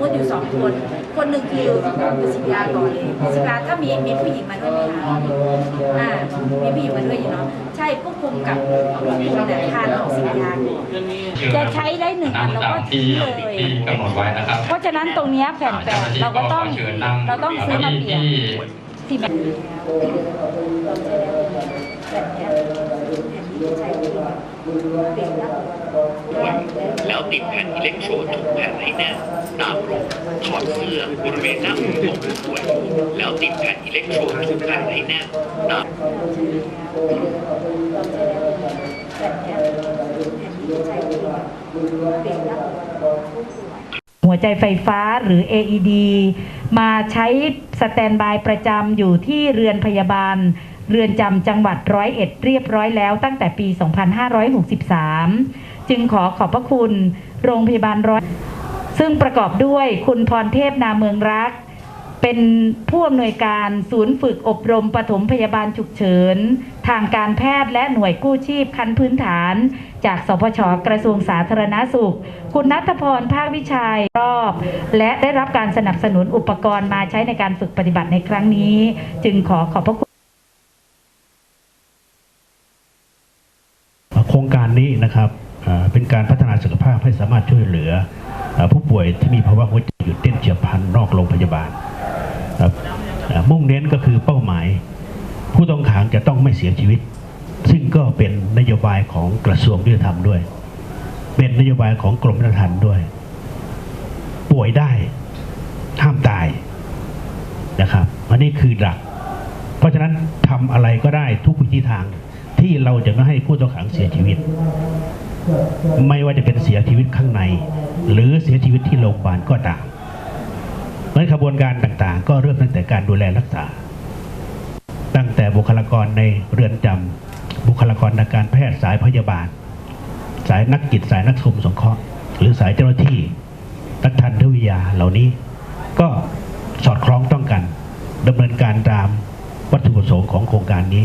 มมติอยู่สองคน คนหนึ่งคือคือสิบยาก่อนเลยสิบยาถ้ามีมีผู้หญิงมาด้วยไหมคะอ่ามีผู้หญิงมาด้วยอยู่เนาะใช่ควบคุมกับคนเนี่ยทานออกสิบยาจะใช้ได้หนึ่งอันแล้วก็ทิ้งเลยที่กำหนดไว้นะครับ เพราะฉะนั้นตรงเนี้ยแผ่นแปดเราก็ต้องเชิญนั่งเราต้องซื้อมาเปลี่ยนที่ที่แบบแบบเนี้ยแผ่นนี้ใช้ดีเปลี่ยน ได้แล้วติดแผ่นอิเล็กโทรดทุกแผ่นให้แน่นตามลงถอดเสื้อบริเวณหน้าอกของผู้ป่วยแล้วติดแผ่นอิเล็กโทรดทุกแผ่นให้แน่นตามหัวใจไฟฟ้าหรือ AED มาใช้สแตนบายประจำอยู่ที่เรือนพยาบาล เรือนจำจังหวัดร้อยเอ็ดเรียบร้อยแล้วตั้งแต่ปี 2563 จึงขอขอบพระคุณ โรงพยาบาลร้อย ซึ่งประกอบด้วยคุณพรเทพนาเมืองรัก เป็นผู้อำนวยการศูนย์ฝึกอบรมปฐมพยาบาลฉุกเฉิน ทางการแพทย์และหน่วยกู้ชีพขั้นพื้นฐาน จากสพชกระทรวงสาธารณาสุข คุณนัทพรภาควิชัยรอบ และได้รับการสนับสนุนอุปกรณ์มาใช้ในการฝึกปฏิบัติในครั้งนี้ จึงขอขอบพระคุณโครงการนี้นะครับ เป็นการพัฒนาสุขภาพให้สามารถช่วยเหลืออผู้ป่วยที่มีภาวะหัวใจหยุดเต้นเฉียบพลันนอกโรงพยาบาลครับมุ่งเน้นก็คือเป้าหมาย ผู้ต้องขังจะต้องไม่เสียชีวิต ซึ่งก็เป็นนโยบายของกระทรวงยุติธรรมด้วย เป็นนโยบายของกรมราชทัณฑ์ด้วย ป่วยได้ห้ามตายนะครับอันนี้คือหลัก เพราะฉะนั้นทำอะไรก็ได้ทุกวิธีทางที่เราจะไม่ให้ผู้ต้องขังเสียชีวิต ไม่ว่าจะเป็นเสียชีวิตข้างใน หรือเสียชีวิตที่โรงพยาบาลก็ตามเพราะขบวนการต่างๆ ก็เริ่มตั้งแต่การดูแลรักษา ตั้งแต่บุคลากรในเรือนจำบุคลากรทางการแพทย์สายพยาบาล สายนักจิตสายนักสมสงเคราะห์หรือสายเจ้าหน้าที่นักทันทวิทยาเหล่านี้ ก็สอดคล้องต้องกันดำเนินการตามวัตถุประสงค์ของโครงการนี้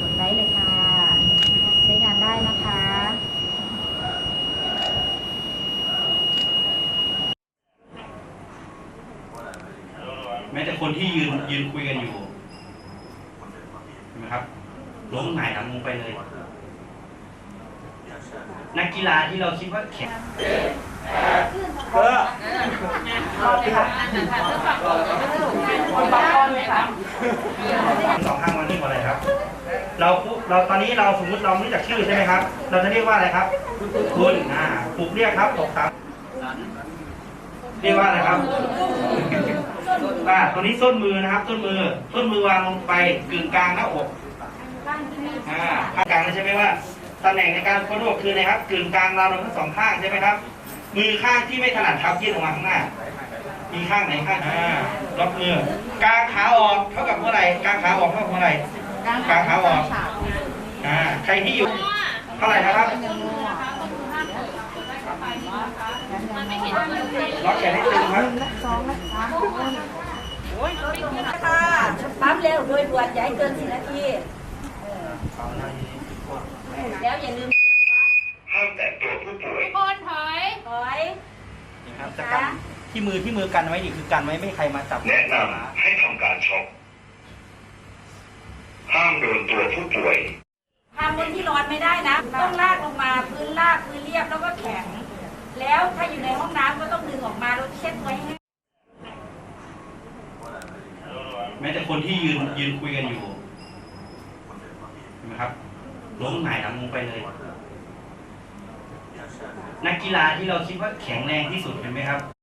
กดไลค์เลยค่ะ ใช้งานได้นะคะ แม้แต่คนที่ยืนยืนคุยกันอยู่เห็นไหมครับล้มหงายหลังลงไปเลย นักกีฬาที่เราคิดว่าแข็งสองข้างวันนี้หมดเลยครับ เราเราตอนนี้เราสมมติเราไม่รู้จักชื่อใช่ไหมครับ เราจะเรียกว่าอะไรครับ คุณอ่าปลุกเรียกครับตกครับ เรียกว่าอะไรครับอ่าตัวนี้ส้นมือนะครับ ส้นมือ ส้นมือวางลงไปกึ่งกลางหน้าอกอ่าภาคกลางใช่ไหมว่าตำแหน่งในการค้นอกคืออะไรครับกึ่งกลางราวนมทั้งสองข้างใช่ไหมครับ มือข้างที่ไม่ถนัดครับยื่นออกมาข้างหน้า มีข้างไหนข้างอ่าล็อกมือกางขาออกเท่ากับเมื่อไหร่กางขาออกเท่ากับเมื่อไหร่กางขาออกอ่าใครที่อยู่เท่าไหร่นะครับ ล็อกแขนให้ตึงครับค่ะปั๊มเร็วโดยด่วนอย่าให้เกินสี่นาทีเออแล้วอย่าลืมเสียบปลั๊กห้ามแตะตัวผู้ป่วยถอยนะครับจะกันที่มือที่มือกันไว้นี่คือกันไว้ไม่ให้ใครมาจับแนะนำให้ทำการช็อกห้ามโดนตัวผู้ป่วยทำบนที่ร้อนไม่ได้นะ ต้องลากลงมาพื้นลากพื้นเรียบแล้วก็แข็ง แล้วถ้าอยู่ในห้องน้ำก็ต้องดึงออกมาแล้วเช็ดไว้ให้แม้แต่คนที่ยืนยืนคุยกันอยู่เห็นไหมครับล้มหงายหลังลงไปเลย นักกีฬาที่เราคิดว่าแข็งแรงที่สุดเห็นไหมครับ